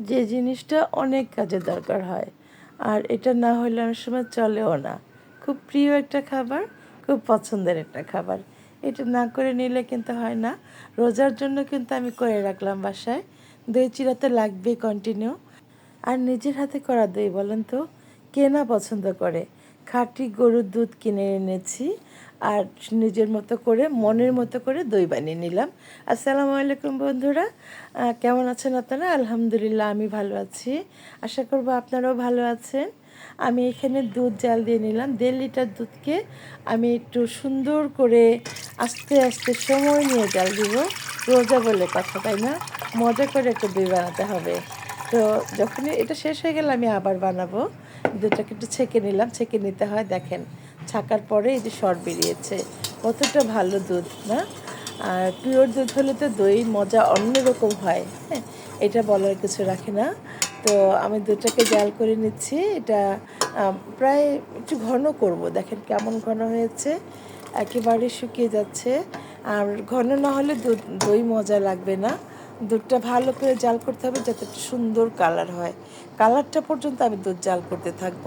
যে জিনিসটা অনেক কাজে দরকার হয়। আর এটা না হলে অনেক সময় চলেও না। খুব প্রিয় একটা খাবার, খুব পছন্দের একটা খাবার। এটা না করে নিলে কিন্তু হয় না। রোজার জন্য কিন্তু আমি করে রাখলাম বাসায়। দই চিরা তো লাগবেই কন্টিনিউ আর নিজের হাতে করা দই বলেন তো, কে না পছন্দ করে? খাঁটি গরুর দুধ কিনে এনেছি আর নিজের মতো করে, মনের মতো করে দই বানিয়ে নিলাম। আসসালামু আলাইকুম বন্ধুরা। কেমন আছেন আপনারা? আলহামদুলিল্লাহ, আমি ভালো আছি। আশা করব আপনারাও ভালো আছেন। আমি এখানে দুধ জাল দিয়ে নিলাম। দেড় লিটার দুধকে আমি একটু সুন্দর করে আস্তে আস্তে সময় নিয়ে জাল দিব। রোজা বলে কথা, তাই না? মজা করে একটু দই বানাতে হবে। তো যখনই এটা শেষ হয়ে গেলে আমি আবার বানাবো। দুধটাকে একটু ছেঁকে নিলাম, ছেঁকে নিতে হয়, দেখেন। ছাকার পরে এই যে সর বেরিয়েছে। কতটা ভালো দুধ, না? আর পিওর দুধ হলে তো দই মজা অন্যরকম হয় হ্যাঁ? এটা বলার কিছু রাখে না। তো আমি দুধটাকে জাল করে নিচ্ছি। এটা প্রায় একটু ঘন করব। দেখেন কেমন ঘন হয়েছে। একেবারে শুকিয়ে যাচ্ছে। আর ঘন না হলে দুধ, দই মজা লাগবে না। দুধটা ভালো করে জাল করতে হবে যাতে একটু সুন্দর কালার হয়। কালারটা পর্যন্ত আমি দুধ জাল করতে থাকব।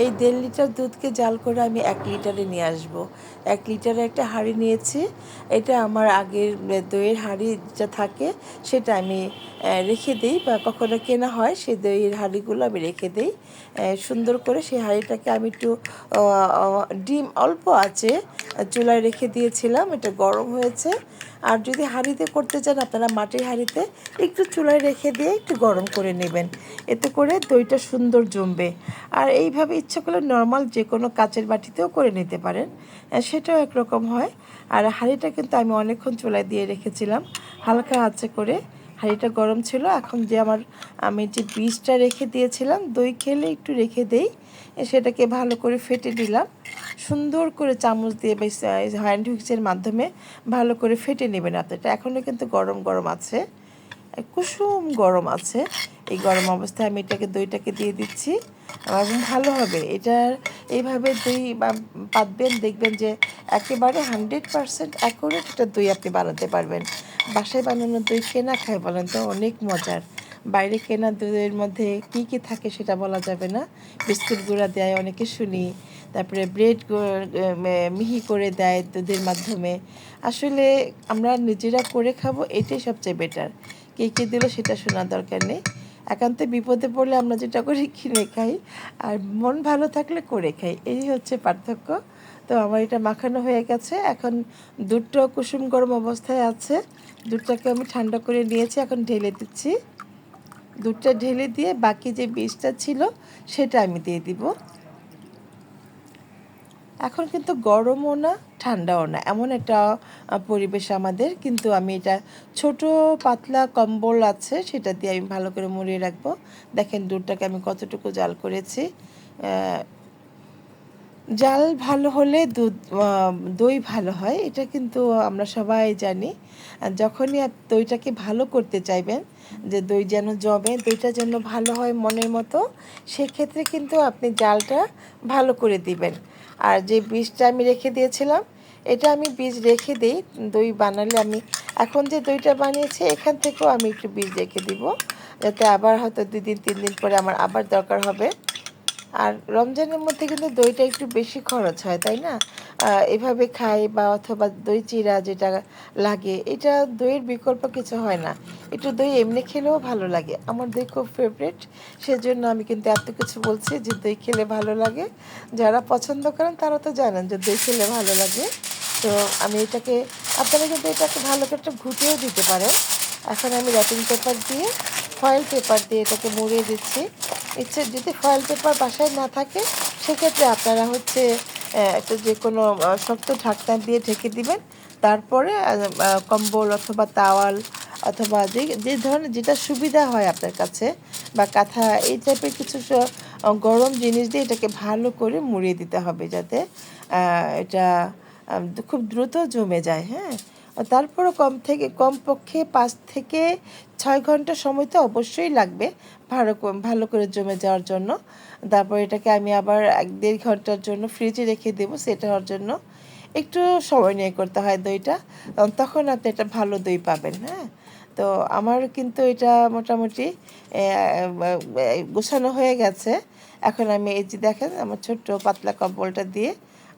এই দেড় লিটার দুধকে জাল করে আমি এক লিটারে নিয়ে আসব। এক লিটারে একটা হাঁড়ি নিয়েছি। এটা আমার আগের দইয়ের হাঁড়ি যা থাকে সেটা আমি রেখে দিই বা কখনো কেনা হয় সেই দইয়ের হাঁড়িগুলো আমি রেখে দিই। সুন্দর করে সেই হাঁড়িটাকে আমি একটু ডিম অল্প আছে, চুলায় রেখে দিয়েছিলাম। এটা গরম হয়েছে। আর যদি হাঁড়িতে করতে চান, আপনারা মাটির হাঁড়িতে একটু চুলায় রেখে দিয়ে একটু গরম করে নেবেন। এতে করে দইটা সুন্দর জমবে। আর এইভাবে ইচ্ছা করলে নর্মাল যে কোনো কাচের বাটিতেও করে নিতে পারেন। সেটাও একরকম হয়। আর হাঁড়িটা কিন্তু আমি অনেকক্ষণ চুলায় দিয়ে রেখেছিলাম। হালকা আঁচে করে হাঁড়িটা গরম ছিল। এখন যে আমার, আমি যে বীজটা রেখে দিয়েছিলাম, দই খেলে একটু রেখে দেই। সেটাকে ভালো করে ফেটে দিলাম সুন্দর করে চামচ দিয়ে বা হ্যান্ড হুইক্সের মাধ্যমে ভালো করে ফেটে নেবেন আপনারটা এখনও কিন্তু গরম গরম আছে। কুসুম গরম আছে। এই গরম অবস্থায় আমি এটাকে দইটাকে দিয়ে দিচ্ছি। এবং ভালো হবে। এটার এইভাবে দই পাতবেন, দেখবেন যে একেবারে হান্ড্রেড পারসেন্ট অ্যাকুরেট একটা দই আপনি বানাতে পারবেন। বাসায় বানানোর দই কেনা খায় বলেন তো? অনেক মজার। বাইরে কেনা দুধের মধ্যে কি কি থাকে সেটা বলা যাবে না। বিস্কুট গুঁড়া দেয়, অনেকে শুনি। তারপরে ব্রেড মিহি করে দেয় দুধের মাধ্যমে। আসলে আমরা নিজেরা করে খাব, এটাই সবচেয়ে বেটার কে কে দিল সেটা শোনার দরকার নেই। একান্তে বিপদে পড়লে আমরা যেটা করি কিনে খাই। আর মন ভালো থাকলে করে খাই, এই হচ্ছে পার্থক্য। তো আমার এটা মাখানো হয়ে গেছে। এখন দুধটাও কুসুম গরম অবস্থায় আছে। দুধটাকে আমি ঠান্ডা করে নিয়েছি, এখন ঢেলে দিচ্ছি। দুধটা ঢেলে দিয়ে বাকি যে বীজটা ছিল, সেটা আমি দিয়ে দিব। এখন কিন্তু গরমও না, ঠান্ডাও না। এমন একটা পরিবেশ আমাদের। কিন্তু আমি এটা ছোট পাতলা কম্বল আছে, সেটা দিয়ে আমি ভালো করে মুড়িয়ে রাখব। দেখেন দুধটাকে আমি কতটুকু জাল করেছি। জাল ভালো হলে দুধ দই ভালো হয়, এটা কিন্তু আমরা সবাই জানি। যখনই দইটাকে ভালো করতে চাইবেন, যে দই যেন জমে, দইটা যেন ভালো হয় মনের মতো, সেক্ষেত্রে কিন্তু আপনি জালটা ভালো করে দিবেন। আর যে বীজটা আমি রেখে দিয়েছিলাম, এটা আমি বীজ রেখে দিই, দই বানালে আমি, এখন যে দইটা বানিয়েছি, এখান থেকেও আমি একটু বীজ রেখে দিব, যাতে আবার হয়তো দুই দিন, তিন দিন পরে আমার আবার দরকার হবে। আর রমজানের মধ্যে কিন্তু দইটা একটু বেশি খরচ হয়, তাই না? এভাবে খাই বা অথবা দই চিরা যেটা লাগে, এটা দইয়ের বিকল্প কিছু হয় না। একটু দই এমনি খেলেও ভালো লাগে। আমার দই খুব ফেভারিট সেজন্য আমি কিন্তু এত কিছু বলছি যে দই খেলে ভালো লাগে। যারা পছন্দ করেন তারা তো জানেন যে দই খেলে ভালো লাগে। তো আমি এটাকে, আপনারা কিন্তু এটাকে ভালো করে একটু ঘুটিয়েও দিতে পারেন। এখন আমি র্যাপিং পেপার দিয়ে ফয়েল পেপার দিয়ে এটাকে মুড়িয়ে দিচ্ছি। ইচ্ছে যদি ফয়েল পেপার বাসায় না থাকে, সেক্ষেত্রে আপনারা হচ্ছে একটা যে কোনো শক্ত ঢাকনা দিয়ে ঢেকে দিবেন। তারপরে কম্বল অথবা তাওয়াল অথবা যে যে ধরনের যেটা সুবিধা হয় আপনার কাছে বা কাঁথা, এই টাইপের কিছু গরম জিনিস দিয়ে এটাকে ভালো করে মুড়িয়ে দিতে হবে যাতে এটা খুব দ্রুত জমে যায় হ্যাঁ? তারপরও কম থেকে, কমপক্ষে পাঁচ থেকে ছয় ঘণ্টা সময় তো অবশ্যই লাগবে ভালো ভালো করে জমে যাওয়ার জন্য। তারপর এটাকে আমি আবার এক দেড় ঘণ্টার জন্য ফ্রিজে রেখে দেবো, সেটা হওয়ার জন্য একটু সময় নিয়ে করতে হয় দইটা। তখন আপনি একটা ভালো দই পাবেন হ্যাঁ? তো আমার কিন্তু এটা মোটামুটি গোছানো হয়ে গেছে। এখন আমি এই যে দেখেন, আমার ছোট্ট পাতলা কম্বলটা দিয়ে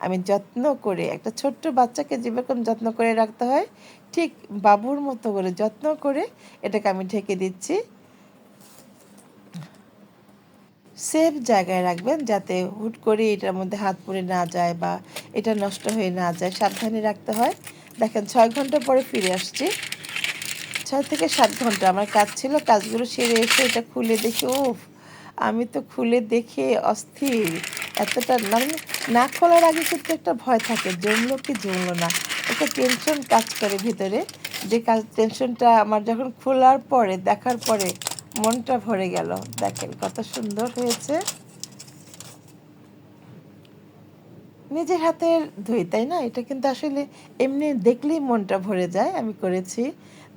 আমি যত্ন করে, একটা ছোট্ট বাচ্চাকে যেরকম যত্ন করে রাখতে হয়, ঠিক বাবুর মতো করে যত্ন করে এটাকে আমি ঢেকে দিচ্ছি। সেফ জায়গায় রাখবেন যাতে হুট করে এটার মধ্যে হাত পড়ে না যায় বা এটা নষ্ট হয়ে না যায়, সাবধানে রাখতে হয়। দেখেন, ছয় ঘণ্টা পরে ফিরে আসছি। ছয় থেকে সাত ঘণ্টা আমার কাজ ছিল, কাজগুলো সেরে এসে এটা খুলে দেখি, উফ, আমি তো খুলে দেখে অস্থির, এতটা না মানে না খোলার আগে কিন্তু একটা ভয় থাকে, জমলো কি জমলো না। একটা টেনশন কাজ করে ভিতরে। যে কাজ টেনশনটা আমার যখন খোলার পরে, দেখার পরে মনটা ভরে গেল। দেখেন কত সুন্দর হয়েছে। নিজের হাতের ধুই, তাই না? এটা কিন্তু আসলে এমনি দেখলেই মনটা ভরে যায়, আমি করেছি।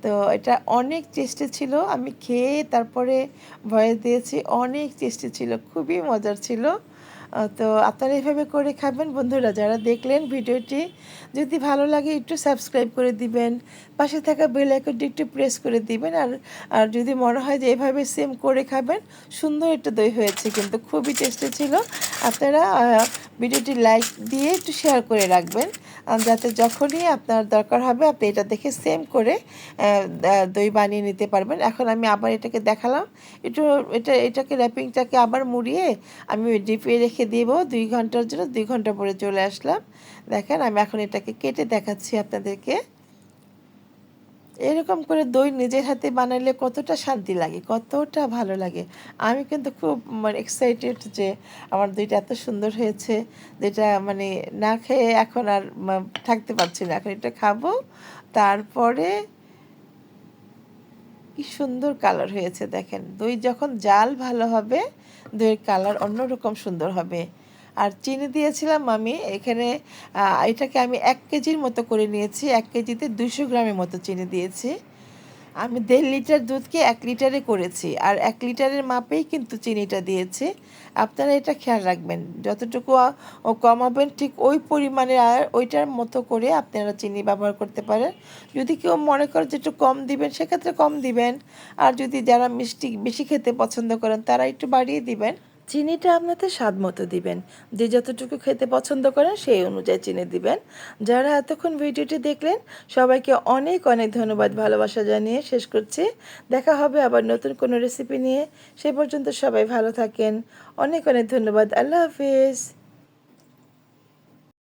তো এটা অনেক চেষ্টা ছিল, আমি খেয়ে তারপরে ভয়েস দিয়েছি, অনেক চেষ্টা ছিল, খুবই মজার ছিল। তো আপনারা এইভাবে করে খাবেন। বন্ধুরা, যারা দেখলেন ভিডিওটি, যদি ভালো লাগে একটু সাবস্ক্রাইব করে দিবেন, পাশে থাকা বেল আইকনটি একটু প্রেস করে দিবেন, আর আর যদি মনে হয় যে এভাবে সেম করে খাবেন, সুন্দর একটা দই হয়েছে, কিন্তু খুবই টেস্টি ছিল। আপনারা ভিডিওটি লাইক দিয়ে একটু শেয়ার করে রাখবেন। যাতে যখনই আপনার দরকার হবে, আপনি এটা দেখে সেম করে দই বানিয়ে নিতে পারবেন। এখন আমি আবার এটাকে দেখালাম। একটু, এটা, এটাকে র্যাপিংটাকে আবার মুড়িয়ে আমি ডিপে রেখে দিব। দুই ঘণ্টার জন্য, দুই ঘণ্টা পরে চলে আসলাম। দেখেন, আমি এখন এটাকে কেটে দেখাচ্ছি আপনাদেরকে। এরকম করে দই নিজের হাতে বানালে কতটা শান্তি লাগে, কতটা ভালো লাগে। আমি কিন্তু খুব মানে এক্সাইটেড যে আমার দইটা এত সুন্দর হয়েছে, যেটা মানে না খেয়ে এখন আর থাকতে পারছি না। এখন এটা খাব, তারপরে কি সুন্দর কালার হয়েছে দেখেন। দই যখন জাল ভালো হবে, দইয়ের কালার অন্যরকম সুন্দর হবে। আর চিনি দিয়েছিলাম আমি, এখানে এটাকে আমি এক কেজির মতো করে নিয়েছি, এক কেজিতে দুশো গ্রামের মতো চিনি দিয়েছি। আমি দেড় লিটার দুধকে এক লিটারে করেছি, আর এক লিটারের মাপেই কিন্তু চিনিটা দিয়েছি। আপনারা এটা খেয়াল রাখবেন, যতটুকু কমাবেন ঠিক ওই পরিমাণে, আর ওইটার মতো করে আপনারা চিনি ব্যবহার করতে পারেন। যদি কেউ মনে করে যে একটু কম দিবেন, সেক্ষেত্রে কম দিবেন। আর যদি যারা মিষ্টি বেশি খেতে পছন্দ করেন, তারা একটু বাড়িয়ে দিবেন। চিনিটা আপনাদের স্বাদ মতো দিবেন। যে যতটুকু খেতে পছন্দ করেন, সেই অনুযায়ী চিনি দিবেন। যারা এতক্ষণ ভিডিওটি দেখলেন, সবাইকে অনেক অনেক ধন্যবাদ, ভালোবাসা জানিয়ে শেষ করছি। দেখা হবে আবার নতুন কোনো রেসিপি নিয়ে। সে পর্যন্ত সবাই ভালো থাকেন। অনেক অনেক ধন্যবাদ। আল্লাহ হাফিজ।